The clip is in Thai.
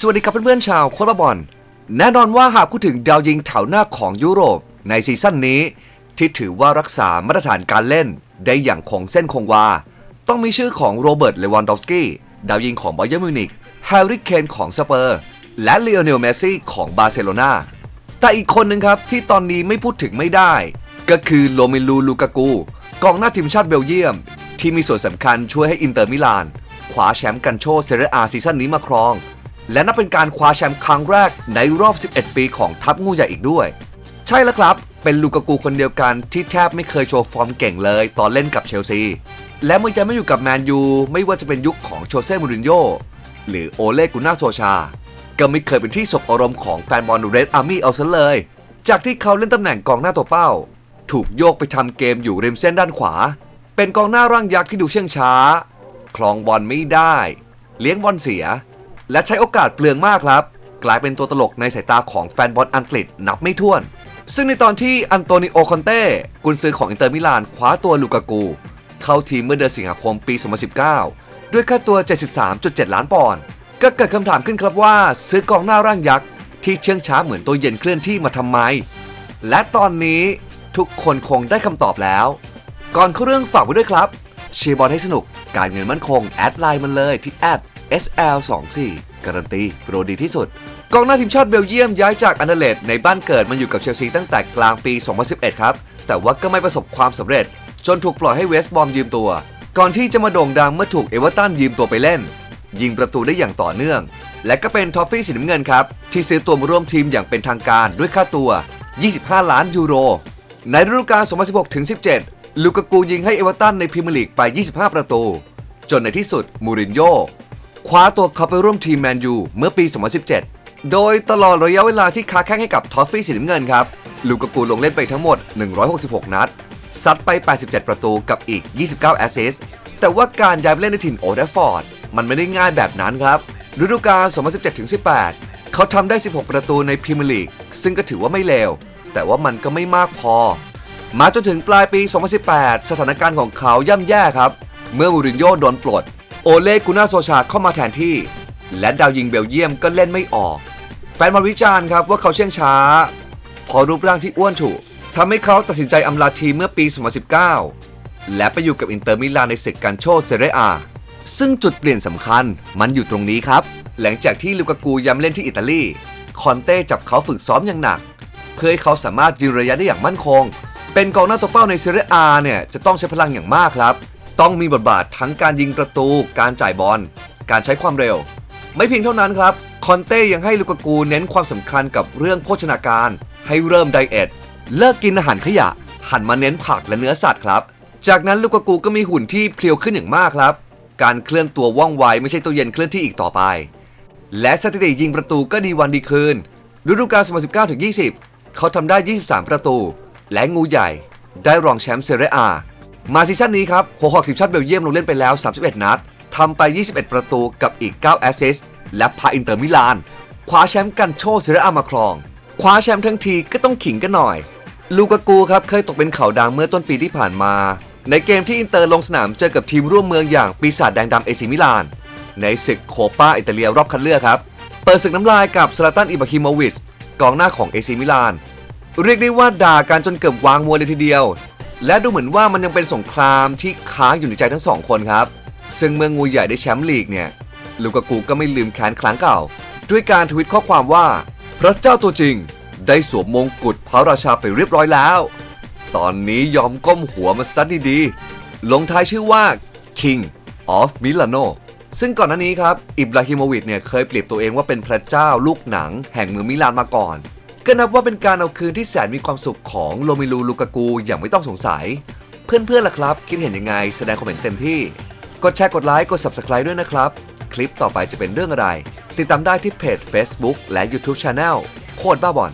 สวัสดีครับเพื่อนๆชาวโคตรบอลแน่นอนว่าหากพูดถึงดาวยิงแถวหน้าของยุโรปในซีซั่นนี้ ที่ถือว่ารักษามาตรฐานการเล่นได้อย่างคงเส้นคงวา ต้องมีชื่อของโรเบิร์ตเลวันดอฟสกี้ดาวยิงของบ a เย r n m มิวนิกแฮร์รี่เคนของสเปอร์ และเลโอเนลเมสซี่ของบาร์เซโลนาแต่อีกคนหนึ่งครับที่ตอนนี้ไม่พูดถึงไม่ได้ ก็คือโลเมลูลูกากูกองหน้าทีมชาติเบลเยียม ที่มีส่วนสำคัญช่วยให้อินเตอร์มิลานคว้าแชมป์กันโชเซเรอาซีซั่นนี้มาครอง และนับเป็นการคว้าแชมป์ครั้งแรกในรอบ 11 ปีของทัพงูใหญ่อีกด้วย ใช่แล้วครับ เป็นลูกากูคนเดียวกันที่แทบไม่เคยโชว์ฟอร์มเก่งเลย ตอนเล่นกับเชลซี และเมื่อจะไม่อยู่กับแมนยูไม่ว่าจะเป็นยุคของโชเซ่ มูรินโญ่หรือโอเลกุน่าโซชา ก็ไม่เคยเป็นที่สบอารมณ์ของแฟนบอลเรดอาร์มี่เอาซะเลย จากที่เขาเล่นตำแหน่งกองหน้าตัวเป้า ถูกโยกไปทำเกมอยู่ริมเส้นด้านขวา เป็นกองหน้าร่างยักษ์ที่ดูเชื่องช้า คลองบอลไม่ได้ เลี้ยงบอลเสีย และใช้โอกาสเปลืองมากครับ กลายเป็นตัวตลกในสายตาของแฟนบอลอังกฤษนับไม่ถ้วน ซึ่งในตอนที่อันโตนิโอคอนเต้กุนซือของอินเตอร์มิลานคว้าตัวลูกากู เข้าทีมเมื่อเดือนสิงหาคมปี 2019 ด้วยค่าตัว 73.7 ล้านปอนด์ก็เกิดคำถามขึ้นครับว่าซื้อกองหน้าร่างยักษ์ที่เชื่องช้าเหมือนตัวเย็นเคลื่อนที่มาทำไม และตอนนี้ทุกคนคงได้คำตอบแล้ว ก่อนเข้าเรื่องฝากไว้ด้วยครับเชียร์บอลให้สนุก การเงินมั่นคง แอดไลน์มันเลยที่แอด SL24 การันตีโปรดีที่สุด กองหน้าทีมชาติเบลเยียมย้ายจากอันเดเลดในบ้านเกิดมาอยู่กับเชลซีตั้งแต่กลางปี 2011 ครับ แต่ว่าก็ไม่ประสบความสำเร็จ จนถูกปล่อยให้เวสต์บอมยืมตัว ก่อนที่จะมาโด่งดังเมื่อถูกเอเวอร์ตันยืมตัวไปเล่น ยิงประตูได้อย่างต่อเนื่อง และก็เป็นทอฟฟี่สีน้ำเงินครับที่ซื้อตัวมาร่วมทีมอย่างเป็นทางการด้วยค่าตัว 25 ล้านยูโร ในฤดูกาล 2016-17 ลูกากูยิงให้เอเวอร์ตันในพรีเมียร์ลีกไป 25 ประตู จนในที่สุดมูรินโญ่ คว้าตัวเขาไปร่วมทีมแมนยูเมื่อปี 2017 โดยตลอดระยะเวลาที่ค้าแข้งให้กับทอฟฟี่สีน้ำเงินครับ ลูกากูลงเล่นไปทั้งหมด 166 นัด ซัดไป 87 ประตูกับอีก 29 แอสซิสต์แต่ว่าการย้ายไปเล่นในถิ่นโอเดฟอร์ด มันไม่ได้ง่ายแบบนั้นครับ ฤดูกาล 2017-18 เขาทำได้ 16 ประตูในพรีเมียร์ลีก ซึ่งก็ถือว่าไม่เลว แต่ว่ามันก็ไม่มากพอ มาจนถึงปลายปี 2018 สถานการณ์ของเขาย่ำแย่ครับ เมื่อมูรินโญ่โดนปลด อเลกุน่าโซชาเข้ามาแทนที่ และดาวยิงเบลเยียมก็เล่นไม่ออก แฟนบอลวิจารณ์ครับว่าเขาเชื่องช้า พอรูปร่างที่อ้วนถูกทำให้เขาตัดสินใจอำลาทีมเมื่อปี 2019 และไปอยู่กับอินเตอร์มิลานในศึกกันโชเซเรอาซึ่งจุดเปลี่ยนสำคัญมันอยู่ตรงนี้ครับ หลังจากที่ลูกากูย้ำเล่นที่อิตาลี คอนเต้จับเขาฝึกซ้อมอย่างหนัก เพื่อให้เขาสามารถยืนระยะได้อย่างมั่นคง เป็นกองหน้าตัวเป้าในเซเรอาเนี่ยจะต้องใช้พลังอย่างมากครับ ต้องมีบทบาททั้งการยิงประตู การจ่ายบอล การใช้ความเร็ว ไม่เพียงเท่านั้นครับ คอนเต้ยังให้ลูกากูเน้นความสำคัญกับเรื่องโภชนาการ ให้เริ่มไดเอทเลิกกินอาหารขยะ หันมาเน้นผักและเนื้อสัตว์ครับ จากนั้นลูกากูก็มีหุ่นที่เพลียวขึ้นอย่างมากครับ การเคลื่อนตัวว่องไวไม่ใช่ตัวเย็นเคลื่อนที่อีกต่อไป และสถิติยิงประตูก็ดีวันดีคืนฤดูกาล2019-20 เขาทำได้ 23 ประตู และงูใหญ่ได้รองแชมป์เซเรียอา มาซีซั่นนี้ครับหัวหอกทีมชาติเบลเยียมลงเล่นไปแล้ว 31 นัดทำไป 21 ประตูกับอีก 9 แอสซิสต์และพาอินเตอร์มิลานคว้าแชมป์กันโชเซเรอามาครองคว้าแชมป์ทั้งทีก็ต้องขิงกันหน่อย ลูกากูครับเคยตกเป็นข่าวดังเมื่อต้นปีที่ผ่านมา ในเกมที่อินเตอร์ลงสนามเจอกับทีมร่วมเมืองอย่างปีศาจแดงดำเอซิมิลาน ในศึกโคปาอิตาเลียรอบคัดเลือกครับ เปิดศึกน้ำลายกับซาลาตันอิบาฮิโมวิชกองหน้าของเอซิมิลาน เรียกได้ว่าด่ากันจนเกือบวางมวยเลยทีเดียว และดูเหมือนว่ามันยังเป็นสงครามที่ค้างอยู่ในใจทั้งสองคนครับ ซึ่งเมื่องูใหญ่ได้แชมป์ลีกเนี่ย ลูกากูก็ไม่ลืมแค้นครั้งเก่า ด้วยการทวิตข้อความว่า พระเจ้าตัวจริง ได้สวมมงกุฎพระราชาไปเรียบร้อยแล้ว ตอนนี้ยอมก้มหัวมาซัดดีๆ ลงท้ายชื่อว่า King of Milano ซึ่งก่อนหน้านี้ครับ อิบราฮิโมวิชเนี่ยเคยเปรียบตัวเองว่าเป็นพระเจ้าลูกหนังแห่งเมืองมิลานมาก่อน ก็นับว่าเป็นการเอาคืนที่แสนมีความสุขของโลมิลูลูกากูอย่างไม่ต้องสงสัย เพื่อนๆล่ะครับ คิดเห็นยังไงแสดงความเห็นเต็มที่ กดแชร์กดไลค์กด Subscribe ด้วยนะครับ คลิปต่อไปจะเป็นเรื่องอะไร ติดตามได้ที่เพจ Facebook และ YouTube Channel โคตรบ้าบอล